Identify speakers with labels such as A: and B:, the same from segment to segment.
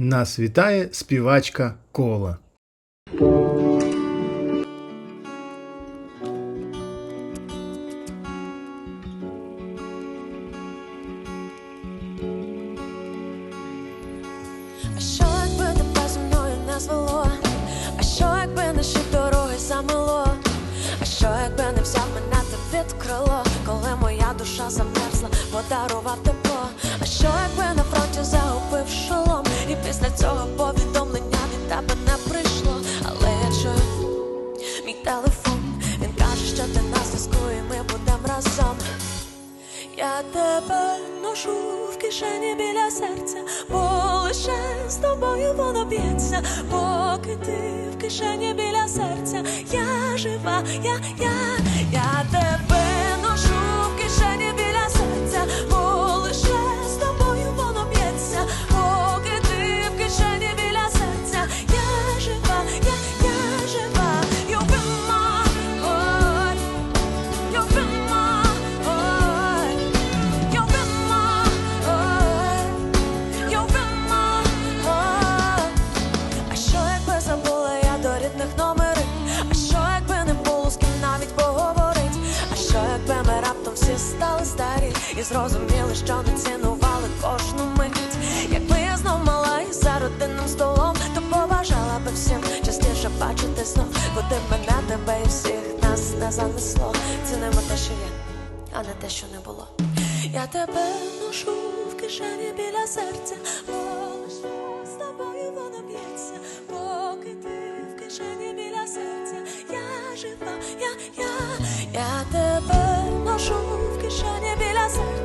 A: Нас вітає співачка Кола.
B: А що якби тебе зі мною не звело? А що якби наші дороги замело? А що якби не взяв мене ти під крило, коли моя душа замерзла, подарував ношу в кишені біля серця, бо лише з тобою воно б'ється, поки ти в кишені біля серця, я жива, я, я, я тебе ношу в кишені біля раптом всі стали старі і зрозуміли, що не цінували кожну мить? Якби я знов мала і за родинним столом, то побажала би всім частіше бачити знов, куди мене тебе і всіх нас не занесло. Цінимо те, що є а не те, що не було. Я тебе ношу в кишені біля серця, бо з тобою воно б'ється, поки ти в кишені біля серця, я жива, я, я, я тебе кишені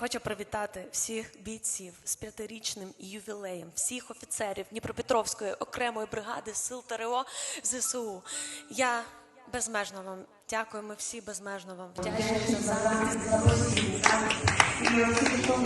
B: хочу привітати всіх бійців з п'ятирічним ювілеєм, всіх офіцерів Дніпропетровської окремої бригади сил ТРО ЗСУ. Я безмежно вам дякую. Ми всі безмежно вам вдячні за захист.
C: І оскільки